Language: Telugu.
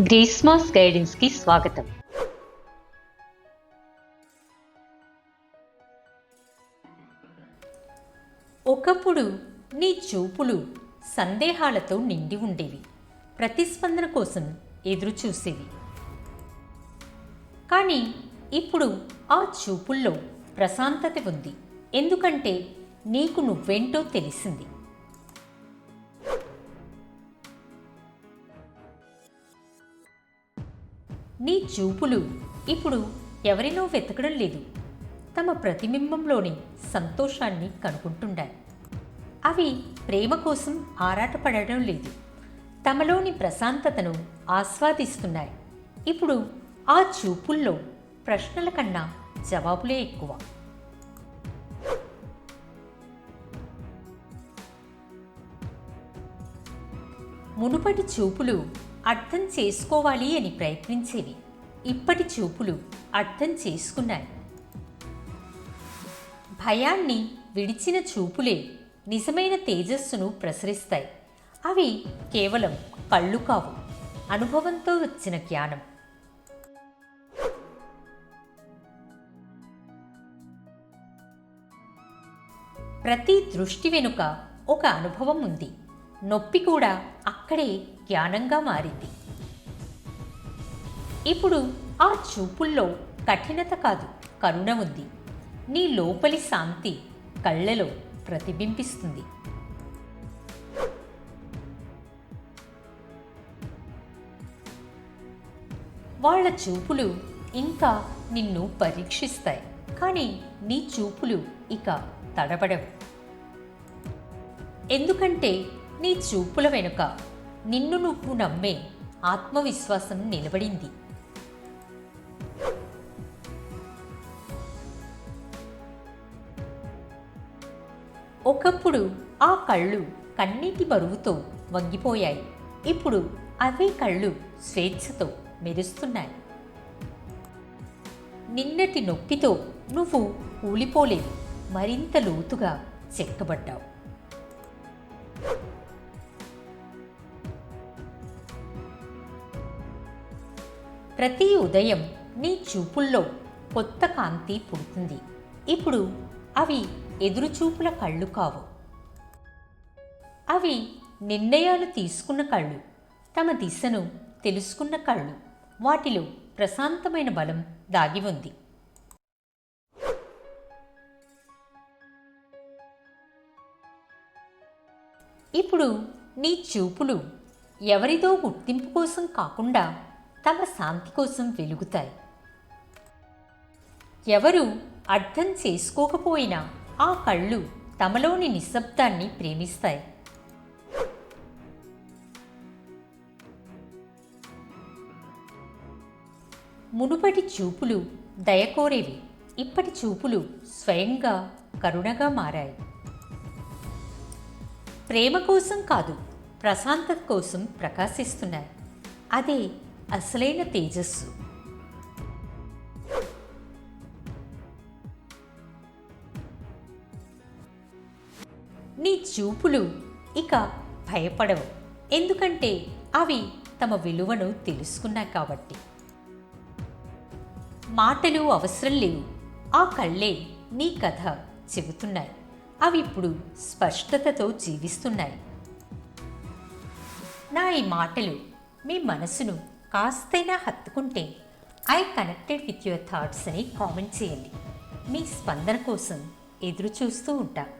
గ్రీస్మాస్ గైడెన్స్కి స్వాగతం. ఒకప్పుడు నీ చూపులు సందేహాలతో నిండి ఉండేవి. ప్రతిస్పందన కోసం ఎదురు చూసేవి. కానీ ఇప్పుడు ఆ చూపుల్లో ప్రశాంతత ఉంది. ఎందుకంటే నీకు నువ్వేంటో తెలిసింది. నీ చూపులు. ఇప్పుడు ఎవరినో వెతకడం లేదు. తమ ప్రతిబింబంలోని సంతోషాన్ని కనుక్కుంటుండాయి అవి ప్రేమ కోసం ఆరాటపడడం లేదు. తమలోని ప్రశాంతతను ఆస్వాదిస్తున్నాయి. ఇప్పుడు ఆ చూపుల్లో ప్రశ్నల కన్నా జవాబులే ఎక్కువ. మునుపటి చూపులు అర్థం చేసుకోవాలి అని ప్రయత్నించేవి. ఇప్పటి చూపులు అర్థం చేసుకున్నాయి. భయాన్ని విడిచిన చూపులే నిజమైన తేజస్సును ప్రసరిస్తాయి. అవి కేవలం కళ్ళు కావు అనుభవంతో వచ్చిన జ్ఞానం. ప్రతి దృష్టి వెనుక ఒక అనుభవం ఉంది. నొప్పి కూడా అక్కడే జ్ఞానంగా మారింది. ఇప్పుడు ఆ చూపుల్లో కఠినత కాదు కరుణ ఉంది. నీ లోపలి శాంతి కళ్ళలో ప్రతిబింబిస్తుంది. వాళ్ళ చూపులు ఇంకా నిన్ను పరీక్షిస్తాయి కానీ నీ చూపులు ఇక తడబడవు. ఎందుకంటే నీ చూపుల వెనుక నిన్ను నువ్వు నమ్మే ఆత్మవిశ్వాసం నిలబడింది. ఒకప్పుడు ఆ కళ్ళు కన్నీటి బరువుతో వంగిపోయాయి. ఇప్పుడు అవే కళ్ళు స్వేచ్ఛతో మెరుస్తున్నాయి. నిన్నటి నొప్పితో నువ్వు కూలిపోలేవు మరింత లోతుగా చెక్కబడ్డావు. ప్రతి ఉదయం నీ చూపుల్లో కొత్త కాంతి పుడుతుంది. ఇప్పుడు అవి ఎదురుచూపుల కళ్ళు కావు. అవి నిర్ణయాలు తీసుకున్న కళ్ళు తమ దిశను తెలుసుకున్న కళ్ళు వాటిలో ప్రశాంతమైన బలం దాగి ఉంది. ఇప్పుడు నీ చూపులు ఎవరిదో గుర్తింపు కోసం కాకుండా తమ శాంతి కోసం వెలుగుతాయి. ఎవరు అర్థం చేసుకోకపోయినా ఆ కళ్ళు తమలోని నిశ్శబ్దాన్ని ప్రేమిస్తాయి. మునుపటి చూపులు దయకోరేవి ఇప్పటి చూపులు స్వయంగా కరుణగా మారాయి. ప్రేమ కోసం కాదు ప్రశాంతత కోసం ప్రకాశిస్తున్నాయి. అదే అసలైన తేజస్సు. నీ చూపులు ఇక భయపడవు. ఎందుకంటే అవి తమ విలువను తెలుసుకున్నాయి కాబట్టి. మాటలు అవసరం లేవు. ఆ కళ్ళే నీ కథ చెబుతున్నాయి. అవి ఇప్పుడు స్పష్టతతో జీవిస్తున్నాయి. నా ఈ మాటలు మీ మనసును కాస్తైనా హత్తుకుంటే I connected with your thoughts అని కామెంట్ చేయండి. మీ స్పందన కోసం ఎదురు చూస్తూ ఉంటాను